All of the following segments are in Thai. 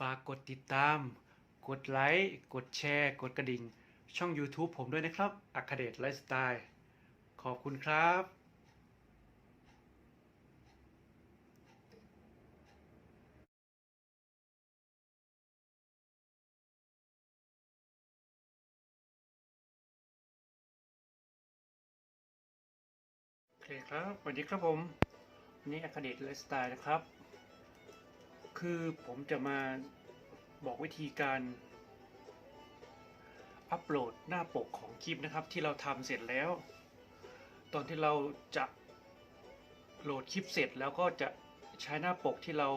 ฝากกดติดตาม กดไลค์ กดแชร์ กดกระดิ่ง ช่อง YouTube ผมด้วยนะครับ อัคเดตไลฟ์สไตล์ ขอบคุณครับโอเคครับสวัสดีครับผมวันนี้อัคเดตไลฟ์สไตล์นะครับ คือผมจะมาบอกวิธีการอัปโหลดหน้าปกของคลิปนะครับ ที่เราทำเสร็จแล้ว ตอนที่เราจะโหลดคลิปเสร็จแล้วก็จะใช้หน้าปกที่เรา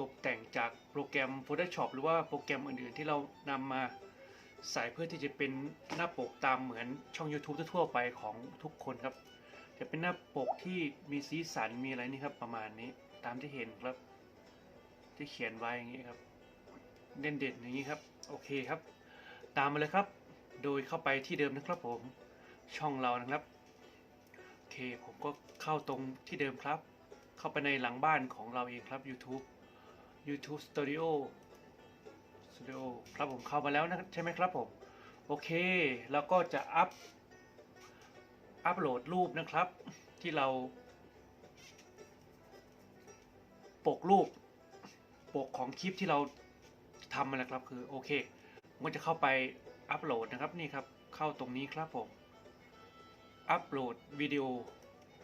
ตกแต่งจากโปรแกรม Photoshop หรือว่าโปรแกรมอื่นๆ ที่เรานำมาใส่เพื่อที่จะเป็นหน้าปกตามเหมือนช่อง YouTube ทั่วไปของทุกคนครับ จะเป็นหน้าปกที่มีสีสันมีอะไรนี่ครับประมาณนี้ตามที่เห็นครับ ที่เขียนไว้อย่างนี้ครับ เด่นเด่นๆอย่างนี้ครับ โอเคครับ ตามมาเลยครับ โดยเข้าไปที่เดิมนะครับผม ช่องเรานะครับ โอเค ผมก็เข้าตรงที่เดิมครับ เข้าไปในหลังบ้านของเราเองครับ YouTube YouTube Studio Studio ครับผมเข้ามาแล้วนะใช่ไหมครับผม โอเค แล้วก็จะอัพ อัปโหลดรูปนะครับ ที่เรา ปกรูป ปกของคลิปที่เราทำมาแล้วครับคือโอเคมก็จะเข้าไปอัปโหลดนะครับนี่ครับเข้าตรงนี้ครับผมอัปโหลดวิดีโอ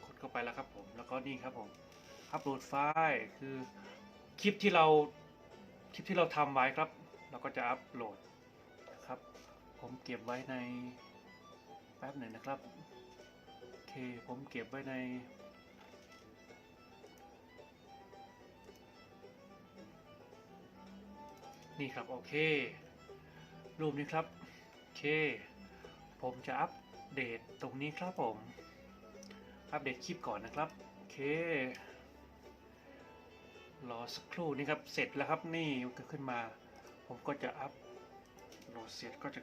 กดเข้าไปแล้วครับผมแล้วก็นี่ครับผมอัปโหลดไฟล์คือคลิปที่เราคลิปที่เราทำไว้ครับ เราก็จะอัปโหลดนะครับ ผมเก็บไว้ในแป๊บหนึ่งนะครับโอเคผมเก็บไว้ใน นี่ครับโอเค รูปนี้ครับโอเค ผมจะอัปเดตตรงนี้ครับผม อัปเดตคลิปก่อนนะครับโอเค รอสักครู่นี่ครับเสร็จแล้วครับนี่มันก็ขึ้นมา ผมก็จะอัปโหลดเสร็จก็จะ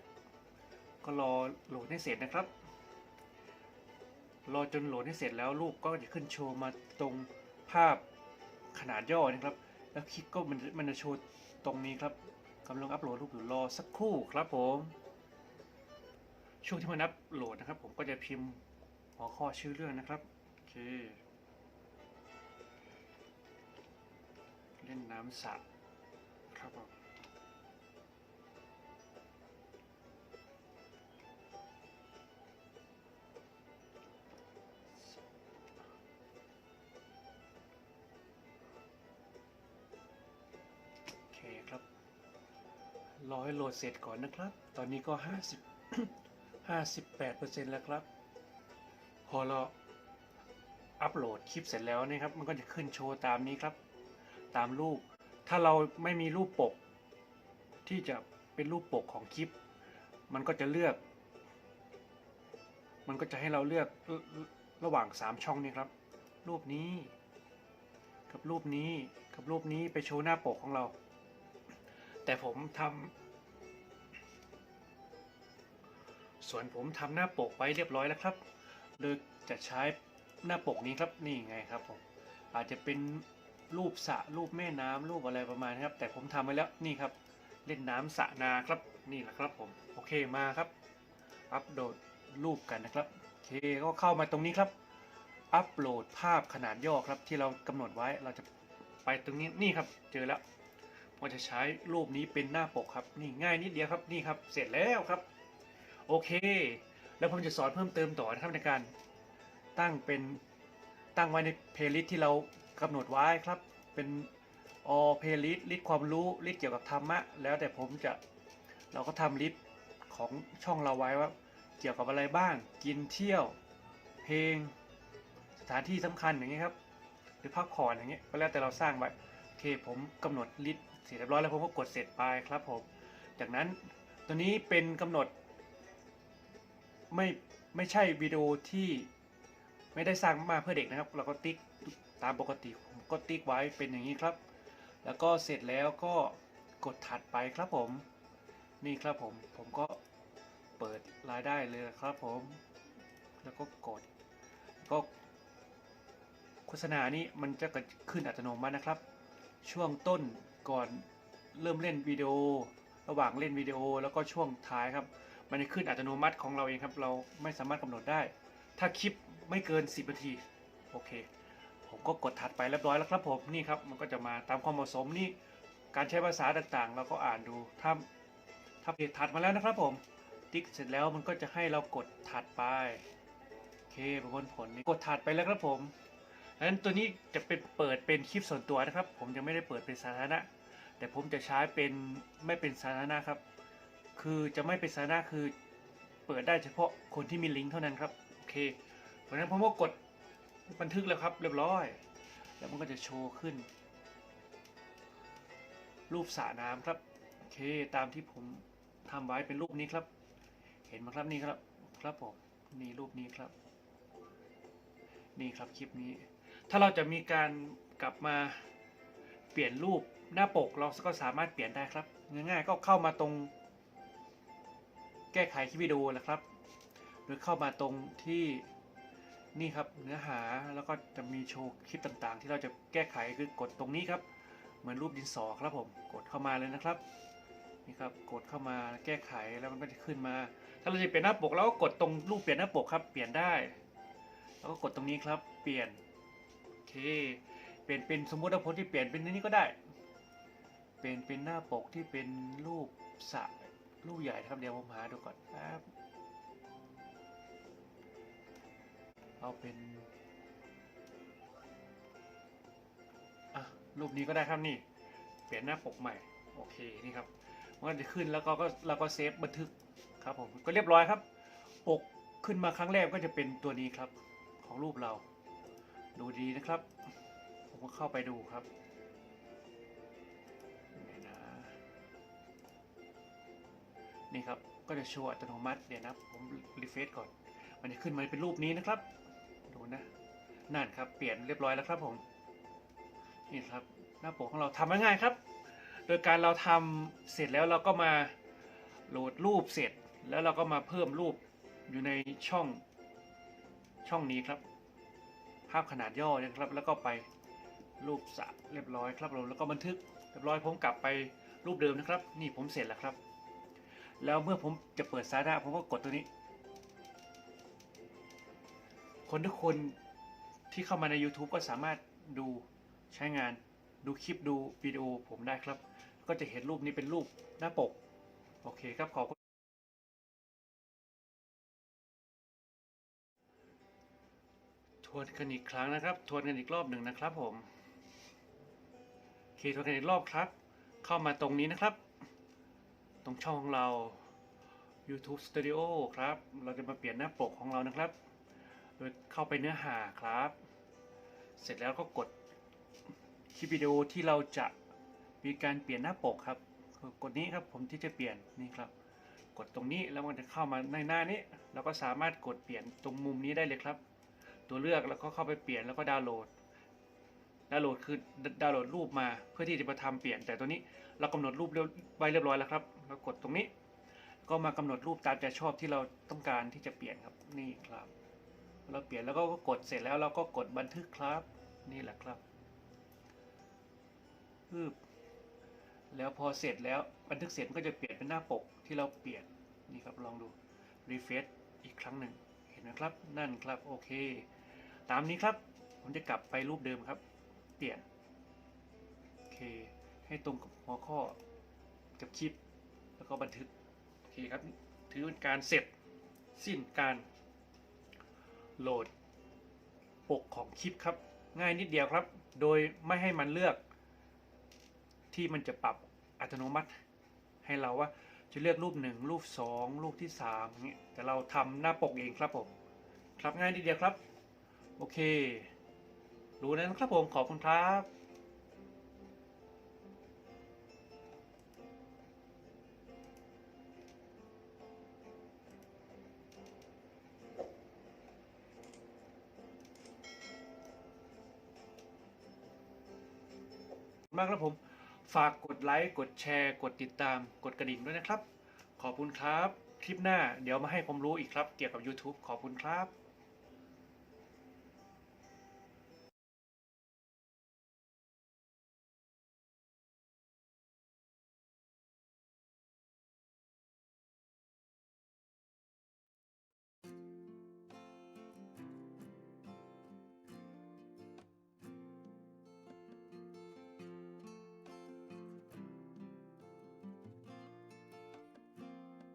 ก็รอโหลดให้เสร็จนะครับ รอจนโหลดให้เสร็จแล้วรูปก็จะขึ้นโชว์มาตรงภาพขนาดย่อนะครับ แล้วคลิปก็มันมันจะโชว์ ตรงนี้ครับกำลังอัปโหลดรูปอยู่รอสักครู่ครับผม ช่วงที่มันอัปโหลดนะครับ ผมก็จะพิมพ์หัวข้อชื่อเรื่องนะครับโอเคเล่นน้ำสระ รอให้โหลดเสร็จก่อนนะครับ ตอนนี้ก็ 50 58%แล้วครับ พอเราอัปโหลดคลิปเสร็จแล้วนะครับ มันก็จะขึ้นโชว์ตามนี้ครับ ตามรูป ถ้าเราไม่มีรูปปก ที่จะเป็นรูปปกของคลิป มันก็จะเลือก มันก็จะให้เราเลือกระหว่าง 3 ช่องนี้ครับ รูปนี้ กับรูปนี้ กับรูปนี้ไปโชว์หน้าปกของเรา แต่ผมทำ ส่วนผมทำหน้าปกไว้เรียบร้อยแล้วครับเลยจะใช้หน้าปกนี้ครับนี่ไงครับผมอาจจะเป็นรูปสระรูปแม่น้ำรูปอะไรประมาณนี้ครับ แต่ผมทำไว้แล้วนี่ครับ เล่นน้ำสระนาครับนี่แหละครับผมโอเคมาครับ อัปโหลดรูปกันนะครับโอเคก็เข้ามาตรงนี้ครับ อัปโหลดภาพขนาดย่อครับ ที่เรากำหนดไว้เราจะไปตรงนี้นี่ครับ เจอแล้วผมจะใช้รูปนี้เป็นหน้าปกครับ นี่ง่ายนิดเดียวครับนี่ครับ เสร็จแล้วครับ โอเค แล้วผมจะสอนเพิ่มเติมต่อนะครับในการตั้งเป็นตั้งไว้ในเพลย์ลิสที่เรากำหนดไว้ครับ เป็นออเพลย์ลิสลิสความรู้ลิสต์เกี่ยวกับธรรมะ แล้วแต่ผมจะเราก็ทำลิสต์ของช่องเราไว้ว่า เกี่ยวกับอะไรบ้าง กินเที่ยว เพลง สถานที่สำคัญอย่างเงี้ครับ หรือพักผ่อนอย่างเงี้ยก็แล้วแต่เราสร้างไว้โอเคผมกำหนดลิสต์เสร็จเรียบร้อยแล้วผมก็กดเสร็จไปครับผมจากนั้นตัวนี้เป็นกำหนด ไม่ไม่ใช่วิดีโอที่ไม่ได้สร้างมาเพื่อเด็กนะครับ เราก็ติ๊กตามปกติผมก็ติ๊กไว้เป็นอย่างนี้ครับ แล้วก็เสร็จแล้วก็กดถัดไปครับผม นี่ครับผมผมก็เปิดรายได้เลยครับผม แล้วก็กดก็โฆษณานี้มันจะเกิดขึ้นอัตโนมัตินะครับ ช่วงต้นก่อนเริ่มเล่นวิดีโอ ระหว่างเล่นวิดีโอแล้วก็ช่วงท้ายครับ มันจะขึ้นอัตโนมัติของเราเองครับ เราไม่สามารถกำหนดได้ ถ้าคลิปไม่เกิน 10นาที โอเค ผมก็กดถัดไปเรียบร้อยแล้วครับผม นี่ครับ มันก็จะมาตามความเหมาะสมนี่ การใช้ภาษาต่างๆ เราก็อ่านดู ถ้าถ้าเพจถัดมาแล้วนะครับผม ติ๊กเสร็จแล้วมันก็จะให้เรากดถัดไป โอเคผลผลนี่กดถัดไปแล้วครับผมดังนั้นตัวนี้จะเป็นเปิดเป็นคลิปส่วนตัวนะครับ ผมยังไม่ได้เปิดเป็นสาธารณะ แต่ผมจะใช้เป็นไม่เป็นสาธารณะครับ คือจะไม่เป็นสาธารณะคือเปิดได้เฉพาะคนที่มีลิงก์เท่านั้นครับโอเคเพราะฉะนั้นผมก็กดบันทึกแล้วครับ เรียบร้อย แล้วมันก็จะโชว์ขึ้น รูปสระน้ำครับโอเคตามที่ผมทำไว้เป็นรูปนี้ครับ เห็นไหมครับนี่ครับครับผมนี่รูปนี้ครับ นี่ครับคลิปนี้ ถ้าเราจะมีการกลับมาเปลี่ยนรูปหน้าปกเราก็สามารถเปลี่ยนได้ครับ ง่ายๆก็เข้ามาตรง แก้ไขคลิปวิดีโอนะครับหรือเข้ามาตรงที่นี่ครับเนื้อหาแล้วก็จะมีโชว์คลิปต่างๆ ที่เราจะแก้ไขคือกดตรงนี้ครับ เหมือนรูปดินสอครับผมกดเข้ามาเลยนะครับนี่ครับกดเข้ามาแก้ไขแล้วมันก็จะขึ้นมา ถ้าเราจะเปลี่ยนหน้าปกเราก็กดตรงรูปเปลี่ยนหน้าปกครับ เปลี่ยนได้ แล้วก็กดตรงนี้ครับ เปลี่ยนโอเคเปลี่ยนเป็นสมมติว่าผมที่เปลี่ยนเป็นนนี้ก็ได้ เปลี่ยนเป็นหน้าปกที่เป็นรูปสระ รูปใหญ่นะครับเดี๋ยวผมหาดูก่อนครับ เอาเป็นอะรูปนี้ก็ได้ครับนี่ เปลี่ยนหน้าปกใหม่ โอเคนี่ครับมันจะขึ้นแล้วก็ก็เราก็เซฟบันทึกครับผมก็เรียบร้อยครับ ปกขึ้นมาครั้งแรกก็จะเป็นตัวนี้ครับของรูปเรา ดูดีนะครับ ผมก็เข้าไปดูครับ นี่ครับก็จะโชว์อัตโนมัติเดี๋ยวนะผมรีเฟซก่อน มันจะขึ้นมาเป็นรูปนี้นะครับ ดูนะนั่นครับเปลี่ยนเรียบร้อยแล้วครับผมนี่ครับหน้าปกของเราทำง่ายๆครับ โดยการเราทำเสร็จแล้วเราก็มาโหลดรูปเสร็จ แล้วเราก็มาเพิ่มรูปอยู่ในช่องช่องนี้ครับ ภาพขนาดย่อเนยครับ แล้วก็ไปรูปสระเรียบร้อยครับเราแล้วก็บันทึกเรียบร้อยผมกลับไปรูปเดิมนะครับ นี่ผมเสร็จแล้วครับ แล้วเมื่อผมจะเปิดสาระผมก็กดตัวนี้ คนทุกคนที่เข้ามาใน YouTube ก็สามารถดูใช้งานดูคลิปดูวิดีโอผมได้ครับ ก็จะเห็นรูปนี้เป็นรูปหน้าปก โอเคครับขอบคุณทวนกันอีกครั้งนะครับ ทวนกันอีกรอบหนึ่งนะครับผมโอเคทวนกันอีกรอบครับ เข้ามาตรงนี้นะครับ ตรงช่องของเรา YouTube Studio ครับ เราจะมาเปลี่ยนหน้าปกของเรานะครับ โดยเข้าไปเนื้อหาครับ เสร็จแล้วก็กดคลิปวิดีโอที่เราจะมีการเปลี่ยนหน้าปกครับ กดนี้ครับผมที่จะเปลี่ยนนี่ครับ กดตรงนี้แล้วมันจะเข้ามาในหน้านี้เราก็สามารถกดเปลี่ยนตรงมุมนี้ได้เลยครับ ตัวเลือกแล้วก็เข้าไปเปลี่ยนแล้วก็ดาวน์โหลดดาวน์โหลดคือดาวน์โหลดรูปมาเพื่อที่จะมาทำเปลี่ยนแต่ตัวนี้เรากำหนดรูปไว้เรียบร้อยแล้วครับ เรากดตรงนี้ ก็มากำหนดรูปตามใจชอบที่เราต้องการที่จะเปลี่ยนครับนี่ครับ เราเปลี่ยนแล้วก็กดเสร็จแล้วเราก็กดบันทึกครับ นี่แหละครับปึ๊บแล้วพอเสร็จแล้วบันทึกเสร็จมันก็จะเปลี่ยนเป็นหน้าปกที่เราเปลี่ยนนี่ครับลองดูรีเฟซอีกครั้งหนึ่งเห็นไหมครับ นั่นครับโอเค ตามนี้ครับผมจะกลับไปรูปเดิมครับ เปลี่ยนโอเค ให้ตรงกับหัวข้อกับคลิป แล้วก็บันทึกโอเคครับถือเป็นการเสร็จสิ้นการโหลดปกของคลิปครับ ง่ายนิดเดียวครับ โดยไม่ให้มันเลือก ที่มันจะปรับอัตโนมัติ ให้เราว่าจะเลือกรูปหนึ่งรูปสองรูปที่สามอย่างเงี้ยแต่เราทำหน้าปกเองครับผมครับง่ายนิดเดียวครับ โอเค รู้แล้นะครับผมขอบคุณครับ มากครับผม ฝากกดไลค์ กดแชร์ กดติดตาม กดกระดิ่งด้วยนะครับ ขอบคุณครับ คลิปหน้าเดี๋ยวมาให้ผมรู้อีกครับ เกี่ยวกับ YouTube ขอบคุณครับ